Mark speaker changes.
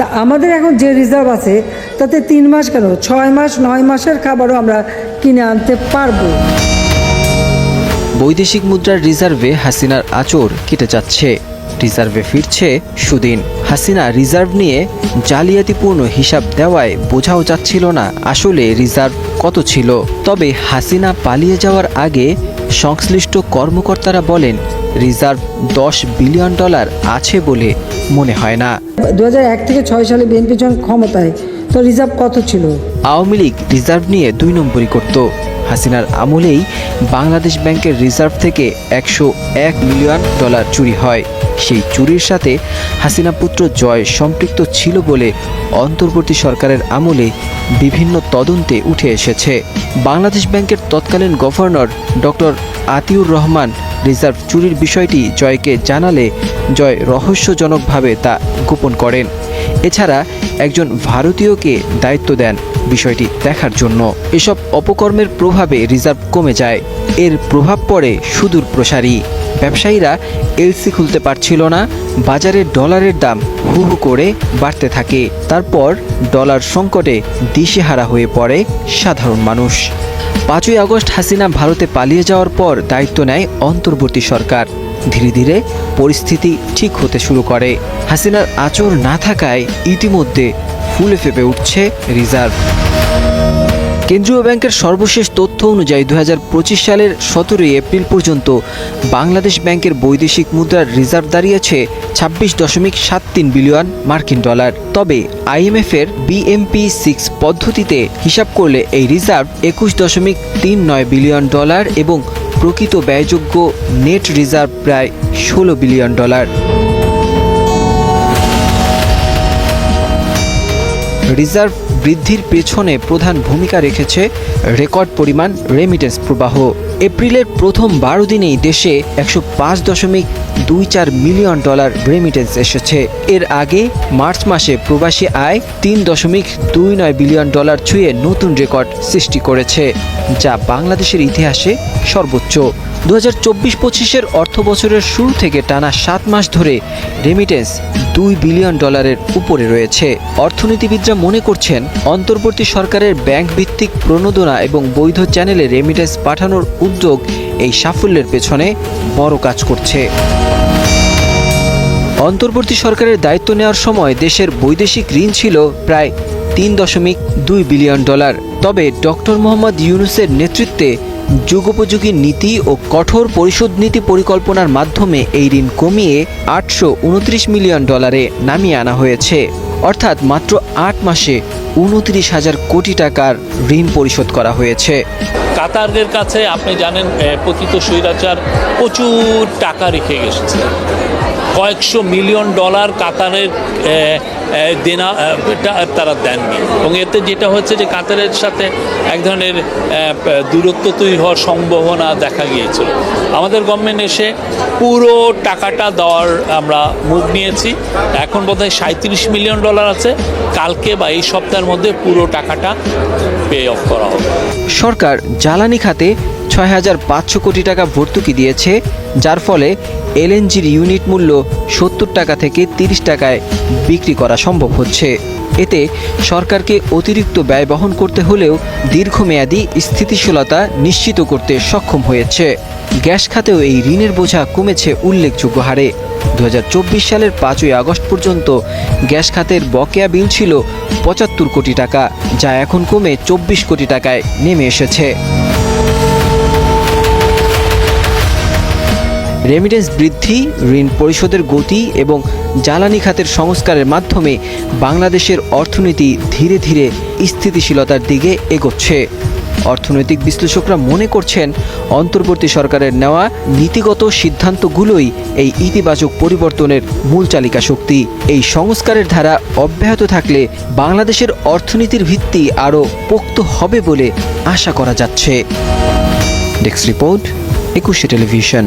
Speaker 1: তা আমাদের এখন যে রিজার্ভ আছে, তাতে তিন মাস কেন? ছয় মাস, নয় মাসের খাবারও আমরা কিনে আনতে পারব।
Speaker 2: বৈদেশিক মুদ্রার রিজার্ভে হাসিনার আচর কেটে যাচ্ছে। রিজার্ভে ফিরছে সুদিন। হাসিনা রিজার্ভ নিয়ে জালিয়াতিপূর্ণ হিসাব দেওয়ায় বোঝাও যাচ্ছিল না আসলে রিজার্ভ কত ছিল। তবে হাসিনা পালিয়ে যাওয়ার আগে সংশ্লিষ্ট কর্মকর্তারা বলেন রিজার্ভ দশ বিলিয়ন ডলার আছে বলে মনে হয় না।
Speaker 1: দু থেকে ছয় সালে বিএনপি যখন ক্ষমতায় তো রিজার্ভ কত ছিল?
Speaker 2: আওয়ামী লীগ রিজার্ভ নিয়ে দুই নম্বরই করত। হাসিনার আমলেই বাংলাদেশ ব্যাংকের রিজার্ভ থেকে একশো এক মিলিয়ন ডলার চুরি হয়। সেই চুরির সাথে হাসিনা পুত্র জয় সম্পৃক্ত ছিল বলে অন্তর্বর্তী সরকারের আমলে বিভিন্ন তদন্তে উঠে এসেছে। বাংলাদেশ ব্যাংকের তৎকালীন governor doctor Atiur Rahman reserve চুরির বিষয়টি জয়কে জানালে জয় রহস্যজনকভাবে তা গোপন করেন। এছাড়া একজন ভারতীয়কে দায়িত্ব দেন বিষয়টি দেখার জন্য। এসব অপকর্মের প্রভাবে রিজার্ভ কমে যায়। এর প্রভাব পড়ে সুদূর প্রসারী। ব্যবসায়ীরা এলসি খুলতে পারছিল না, বাজারে ডলারের দাম হু হু করে বাড়তে থাকে। তারপর ডলার সংকটে দিশেহারা হয়ে পড়ে সাধারণ মানুষ। পাঁচই আগস্ট হাসিনা ভারতে পালিয়ে যাওয়ার পর দায়িত্ব নেয় অন্তর্বর্তী সরকার। ধীরে ধীরে পরিস্থিতি ঠিক হতে শুরু করে। হাসিনার আচর না থাকায় ইতিমধ্যে ফুলে ফেপে উঠছে রিজার্ভ। কেন্দ্রীয় ব্যাংকের সর্বশেষ তথ্য অনুযায়ী দু পঁচিশ সালের সতেরোই এপ্রিল পর্যন্ত বাংলাদেশ ব্যাংকের বৈদেশিক মুদ্রার রিজার্ভ দাঁড়িয়েছে ছাব্বিশ দশমিক সাত তিন বিলিয়ন মার্কিন ডলার। তবে আইএমএফের বিএমপি সিক্স পদ্ধতিতে হিসাব করলে এই রিজার্ভ একুশ দশমিক তিন নয় বিলিয়ন ডলার এবং প্রকৃত ব্যয়যোগ্য নেট রিজার্ভ প্রায় ষোলো বিলিয়ন ডলার। রিজার্ভ বৃদ্ধির পেছনে প্রধান ভূমিকা রেখেছে রেকর্ড পরিমাণ রেমিটেন্স প্রবাহ। এপ্রিলের প্রথম বারো দিনেই দেশে একশো পাঁচ দশমিক দুই চার মিলিয়ন ডলার রেমিটেন্স এসেছে। এর আগে মার্চ মাসে প্রবাসী আয় তিন দশমিক দুই নয় বিলিয়ন ডলার ছুঁয়ে নতুন রেকর্ড সৃষ্টি করেছে, যা বাংলাদেশের ইতিহাসে সর্বোচ্চ। দু হাজার চব্বিশ পঁচিশের অর্থ বছরের শুরু থেকে টানা সাত মাস ধরে রেমিটেন্স দুই বিলিয়ন ডলারের উপরে রয়েছে। অর্থনীতিবিদরা মনে করছেন, অন্তর্বর্তী সরকারের ব্যাংক ভিত্তিক প্রণোদনা এবং বৈধ চ্যানেলে রেমিটেন্স পাঠানোর উদ্যোগ এই সাফল্যের পেছনে বড় কাজ করছে। অন্তর্বর্তী সরকারের দায়িত্ব নেওয়ার সময় দেশের বৈদেশিক ঋণ ছিল প্রায় তিন দশমিক দুই বিলিয়ন ডলার তবে ডক্টর মোহাম্মদ ইউনুসের নেতৃত্বে যুগোপযোগী নীতি ও কঠোর পরিশোধ নীতি পরিকল্পনার মাধ্যমে এই ঋণ কমিয়ে আটশো উনত্রিশ মিলিয়ন ডলারে নামিয়ে আনা হয়েছে। অর্থাৎ মাত্র আট মাসে উনত্রিশ হাজার কোটি টাকার ঋণ পরিশোধ করা হয়েছে।
Speaker 3: কাতারদের কাছে আপনি জানেন পতিত স্বৈরাচার প্রচুর টাকা রেখে গেছে। কয়েকশো মিলিয়ন ডলার কাতারের দেনা তারা দেননি। এবং এতে যেটা হচ্ছে যে কাতারের সাথে এক ধরনের দূরত্ব তৈরি হওয়ার সম্ভাবনা দেখা গিয়েছিল। আমাদের গভর্নমেন্ট এসে পুরো টাকাটা দেওয়ার আমরা মুখ নিয়েছি। এখন বোধহয় সাঁত্রিশ মিলিয়ন ডলার আছে। কালকে বা এই সপ্তাহের মধ্যে পুরো টাকাটা পে অফ করা হবে।
Speaker 2: সরকার জ্বালানি খাতে ছয় হাজার পাঁচশো কোটি টাকা ভর্তুকি দিয়েছে, যার ফলে এলএনজির ইউনিট মূল্য সত্তর টাকা থেকে তিরিশ টাকায় বিক্রি করা সম্ভব হচ্ছে। এতে সরকারকে অতিরিক্ত ব্যয় বহন করতে হলেও দীর্ঘমেয়াদী স্থিতিশীলতা নিশ্চিত করতে সক্ষম হয়েছে। গ্যাস খাতেও এই ঋণের বোঝা কমেছে উল্লেখযোগ্য হারে। দু হাজার চব্বিশ সালের পাঁচই আগস্ট পর্যন্ত গ্যাস খাতের বকেয়া বিল ছিল পঁচাত্তর কোটি টাকা, যা এখন কমে চব্বিশ কোটি টাকায় নেমে এসেছে। রেমিটেন্স বৃদ্ধি, ঋণ পরিশোধের গতি এবং জ্বালানি খাতের সংস্কারের মাধ্যমে বাংলাদেশের অর্থনীতি ধীরে ধীরে স্থিতিশীলতার দিকে এগোচ্ছে। অর্থনৈতিক বিশ্লেষকরা মনে করছেন, অন্তর্বর্তী সরকারের নেওয়া নীতিগত সিদ্ধান্তগুলোই এই ইতিবাচক পরিবর্তনের মূল চালিকা শক্তি। এই সংস্কারের ধারা অব্যাহত থাকলে বাংলাদেশের অর্থনীতির ভিত্তি আরও পোক্ত হবে বলে আশা করা যাচ্ছে। Desk report, Ekushey television.